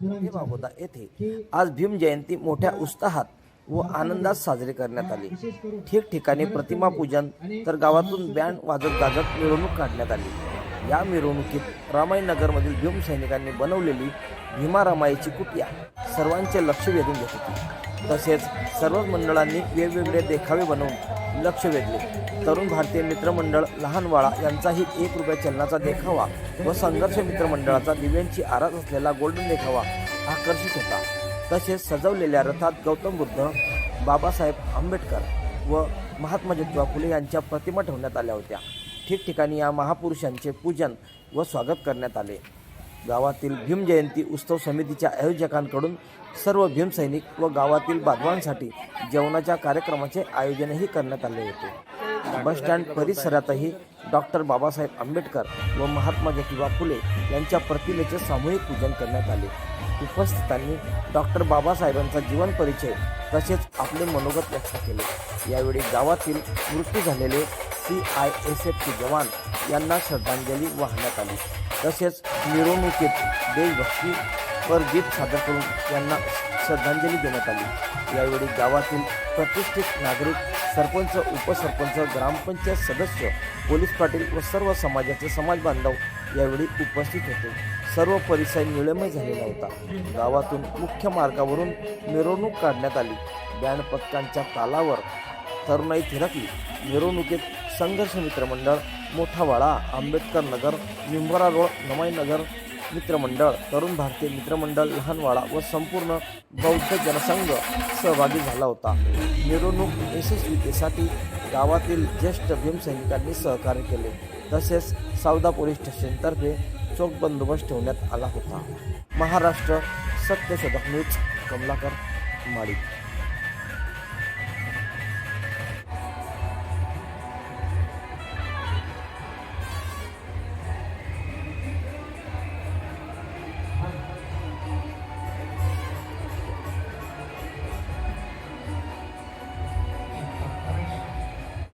हे बागोदा येथे. आज भीम जयंती मोठ्या उत्साहात व आनंदात साजरी करण्यात आली. ठिकठिकाणी प्रतिमा पूजन तर गावातून बँड वाजत गाजत मिरवणूक काढण्यात आली. या मिरवणुकीत रामायणनगरमधील भीम सैनिकांनी बनवलेली भीमा रमाईची कुटिया सर्वांचे लक्ष वेधून घेत होती. तसेच सर्वच मंडळांनी वेगवेगळे देखावे बनवून लक्ष वेधले. तरुण भारतीय मित्रमंडळ लहानवाळा यांचाही एक रुपया चलनाचा देखावा व संघर्ष मित्रमंडळाचा दिव्यांची आरास असलेला गोल्डन देखावा आकर्षित होता. तसेच सजवलेल्या रथात गौतम बुद्ध बाबासाहेब आंबेडकर व महात्मा ज्योतिबा फुले यांच्या प्रतिमा ठेवण्यात आल्या होत्या. ठिकठिकाणी या महापुरुषांचे पूजन व स्वागत करण्यात आले. गावातील भीम जयंती उत्सव समितीच्या आयोजकांकडून सर्व भीमसैनिक व गावातील बांधवांसाठी जेवणाच्या कार्यक्रमाचे आयोजनही करण्यात आले होते. बसस्टँड परिसरातही डॉक्टर बाबासाहेब आंबेडकर व महात्मा ज्योतिबा फुले यांच्या प्रतिमेचे सामूहिक पूजन करण्यात आले. उपस्थितांनी डॉक्टर बाबासाहेबांचा जीवन परिचय तसेच आपले मनोगत व्यक्त केले. यावेळी गावातील मृत्यू झालेले सी आय एस एफचे जवान यांना श्रद्धांजली वाहण्यात आली. तसेच मिरवणुकीत देशभक्ती वर गीत सादर करून यांना श्रद्धांजली देण्यात आली. यावेळी गावातील प्रतिष्ठित नागरिक सरपंच उपसरपंच ग्रामपंचायत सदस्य पोलीस पाटील व सर्व समाजाचे समाज बांधव यावेळी उपस्थित होते. सर्व परिसर निळमय झालेला होता. गावातून मुख्य मार्गावरून मिरवणूक काढण्यात आली. बँड पथकांच्या तालावर तरुणाई थिरकली. मिरवणुकीत संघर्ष मित्रमंडळ मोठावाडा आंबेडकर नगर निंबरा रोड नमाई नगर मित्रमंडळ तरुण भारतीय मित्रमंडळ लहानवाडा व संपूर्ण बौद्ध जनसंघ सहभागी झाला होता. मिरवणूक यशस्वीतेसाठी गावातील ज्येष्ठ भीमसैनिकांनी सहकार्य केले. तसेच सावदा पोलीस स्टेशनतर्फे चोख बंदोबस्त ठेवण्यात आला होता. महाराष्ट्र सत्यशोधक न्यूज कमलाकर माळी